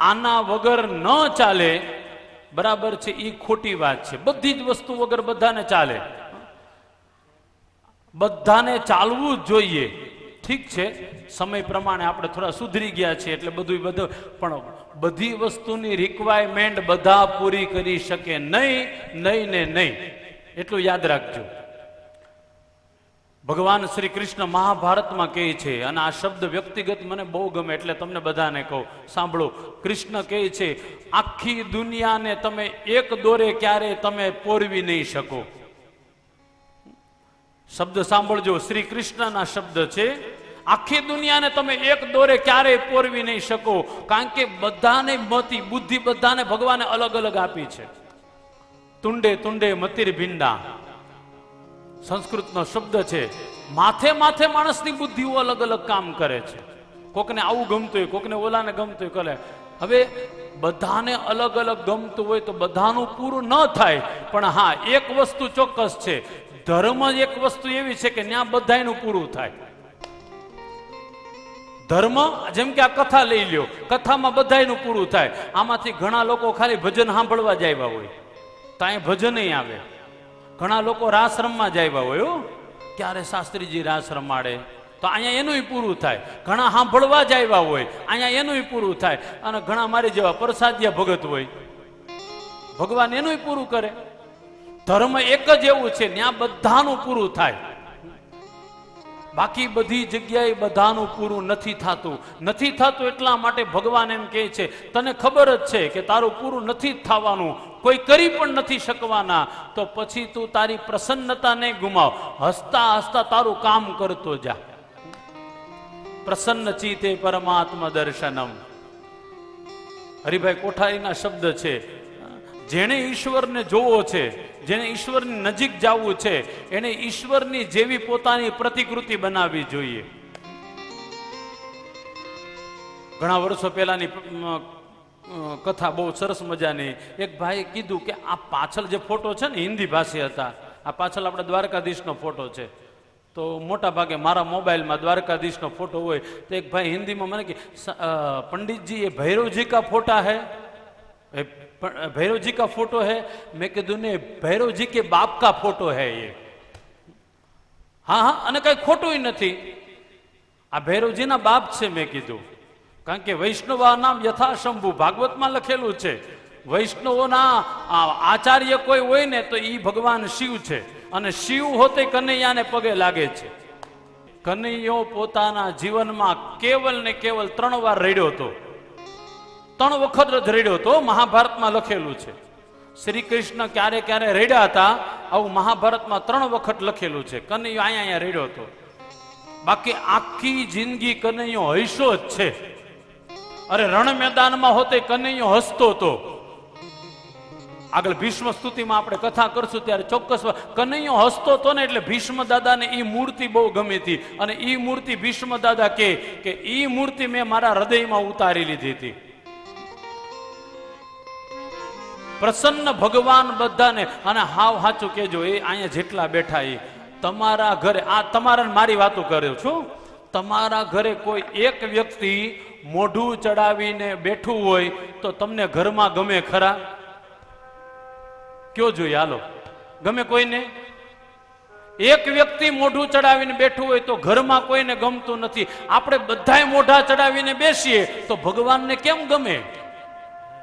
આના વગર ન ચાલે, બરાબર છે એ ખોટી વાત છે. બધી જ વસ્તુ વગર બધાને ચાલે. બધાને ચાલવું જ જોઈએ. ઠીક છે? સમય પ્રમાણે આપણે થોડા સુધરી ગયા છીએ એટલે બધું બધું, પણ બધી વસ્તુની રિક્વાયરમેન્ટ બધા પૂરી કરી શકે નહીં નહીં ને નહીં. એટલું યાદ રાખજો. ભગવાન શ્રી કૃષ્ણ મહાભારતમાં કહે છે, અને આ શબ્દ વ્યક્તિગત મને બહુ ગમે એટલે તમને બધાને કહું, સાંભળો. કૃષ્ણ કહે છે, આખી દુનિયાને તમે એક દોરે ક્યારે તમે પોરવી નહીં શકો. શબ્દ સાંભળજો, શ્રી કૃષ્ણના શબ્દ છે, આખી દુનિયાને તમે એક દોરે ક્યારેય પોરવી નહીં શકો. કારણ કે બધાને મતી, બુદ્ધિ બધાને ભગવાને અલગ અલગ આપી છે. તુંડે તુંડે મતિર ભિંડા. સંસ્કૃતનો શબ્દ છે, માથે માથે માણસની બુદ્ધિઓ અલગ અલગ કામ કરે છે. કોકને આવું ગમતું હોય, કોકને ઓલાને ગમતું હોય કરે હવે બધાને અલગ અલગ ગમતું હોય તો બધાનું પૂરું ન થાય, પણ હા, એક વસ્તુ ચોક્કસ છે. ધર્મ એક વસ્તુ એવી છે કે ત્યાં બધાયનું પૂરું થાય. ધર્મ, જેમ કે આ કથા લઈ લ્યો, કથામાં બધાયનું પૂરું થાય. આમાંથી ઘણા લોકો ખાલી ભજન સાંભળવા જ આવ્યા હોય. ત્યાં ભજન આવે. ઘણા લોકો રાસ રમવા જ આવ્યા હોય, હો. ક્યારે શાસ્ત્રીજી રાસ રમાડે તો અહીંયા એનુંય પૂરું થાય. ઘણા સાંભળવા જ આવ્યા હોય, અહીંયા એનુંય પૂરું થાય. અને ઘણા મારી જેવા પ્રસાદ્ય ભગત હોય. ભગવાન એનુંય પૂરું કરે. ધર્મ એક જ એવું છે ત્યાં બધાનું પૂરું થાય. બાકી બધી જગ્યાએ બધાનું પૂરું નથી થતું. નથી થતું એટલા માટે ભગવાન એમ કહે છે, તને ખબર જ છે કે તારું પૂરું નથી થવાનું. કોઈ કરી પણ નથી શકવાના. તો પછી તું તારી પ્રસન્નતા નહીં ગુમાવ. હસતા હસતા તારું કામ કરતો જા. પ્રસન્ન ચિતે પરમાત્મા દર્શનમ હરિભાઈ, કોઠારીના શબ્દ છે જેણે ઈશ્વરને જોવો છે જેને ઈશ્વરની નજીક જવું છે એને ઈશ્વરની જેવી પોતાની પ્રતિકૃતિ બનાવવી જોઈએ. ઘણા વર્ષો પહેલાની કથા બહુ સરસ મજાની. એક ભાઈએ કીધું કે આ પાછળ જે ફોટો છે ને હિન્દી ભાષી હતા. આ પાછળ આપણે દ્વારકાધીશનો ફોટો છે. તો મોટા ભાગે મારા મોબાઈલમાં દ્વારકાધીશનો ફોટો હોય, તો એક ભાઈ હિન્દીમાં મને કે પંડિતજી, એ ભૈરવજી કા ફોટા હૈ? ए, प- भैरव जी का फोटो है मैं કીધું ને ભૈરવ જી કે બાપ કા ફોટો है ये હા હા અને કઈ ખોટું નથી આ ભૈરવજીના બાપ છે મેં કીધું કારણ કે વૈષ્ણવા નામ યથાશંભુ ભાગવતમાં લખેલું છે વૈષ્ણવોના આ આચાર્ય કોઈ હોય ને તો ઈ ભગવાન શિવ છે અને શિવ હોતે કનૈયાને પગે લાગે છે કનૈયો પોતાના જીવનમાં કેવલ ને કેવલ ત્રણ વાર રડ્યો હતો ત્રણ વખત રડ્યો હતો, મહાભારતમાં લખેલું છે. શ્રી કૃષ્ણ ક્યારે ક્યારે રડ્યા હતા, આવું મહાભારતમાં ત્રણ વખત લખેલું છે. કનૈયો અહીંયા અહીંયા રેડ્યો હતો. બાકી આખી જિંદગી કનૈયો હૈસો જ છે. અરે રણ મેદાનમાં હોતે કનૈયો હસતો હતો આગળ ભીષ્મ સ્તુતિમાં આપણે કથા કરશું ત્યારે ચોક્કસ કનૈયો હસતો હતો ને એટલે ભીષ્મ દાદાને એ મૂર્તિ બહુ ગમી હતી. અને એ મૂર્તિ ભીષ્મ દાદા કે ઈ મૂર્તિ મેં મારા હૃદયમાં ઉતારી લીધી હતી. પ્રસન્ન ભગવાન બધાને અને હાવ સાચું કેજો એ અહીંયા જેટલા બેઠા એ. તમારા ઘરે, આ તમારા મારી વાતો કર્યો છું. તમારા ઘરે કોઈ એક વ્યક્તિ મોઢું ચડાવીને બેઠું હોય તો તમને ઘરમાં ગમે ખરા? કયો જોઈએ, હાલો. ગમે કોઈને? એક વ્યક્તિ મોઢું ચડાવીને બેઠું હોય તો ઘરમાં કોઈને ગમતું નથી. આપણે બધાય મોઢા ચડાવીને બેસીએ તો ભગવાનને કેમ ગમે?